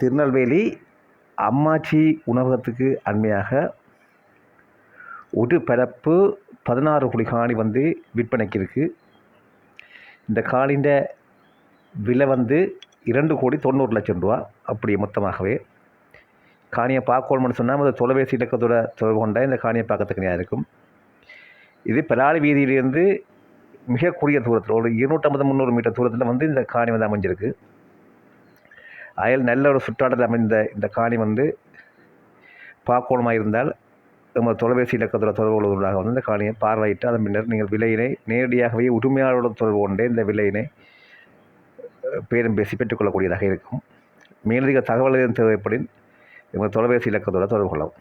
திருநெல்வேலி அம்மாச்சி உணவகத்துக்கு அண்மையாக ஒரு பரப்பு பதினாறு குழி காணி வந்து விற்பனைக்கு இருக்குது இந்த காணின்ற விலை வந்து இரண்டு கோடி தொண்ணூறு லட்சம் ரூபா அப்படி மொத்தமாகவே. காணியை பார்க்கணும்னு சொன்னால் அது தொலைபேசி இலக்கத்தோட தொடர்பு கொண்ட இந்த காணியை பார்க்கறதுக்கு இருக்கும். இது பெராளி வீதியிலிருந்து மிக குறுகிய தூரத்தில் ஒரு இருநூற்றம்பது முந்நூறு மீட்டர் தூரத்தில் வந்து இந்த காணி வந்து அமைஞ்சிருக்கு. அயல் நல்ல ஒரு சுற்றாடத்தில் அமைந்த இந்த காணி வந்து பார்க்கணுமா இருந்தால் நம்ம தொலைபேசி இலக்கத்தோட தொடர்பு கொள்வதாக வந்து இந்த காணியை பார்வையிட்டு அதன் பின்னர் நீங்கள் விலையினை நேரடியாகவே உரிமையாளரோட தொடர்பு கொண்டே இந்த விலையினை பேரும் பேசி பெற்றுக்கொள்ளக்கூடியதாக இருக்கும். மேலதிக தகவல் தேவைப்படின் எங்கள் தொலைபேசி இலக்கத்தோட தொடர்பு கொள்ளவும்.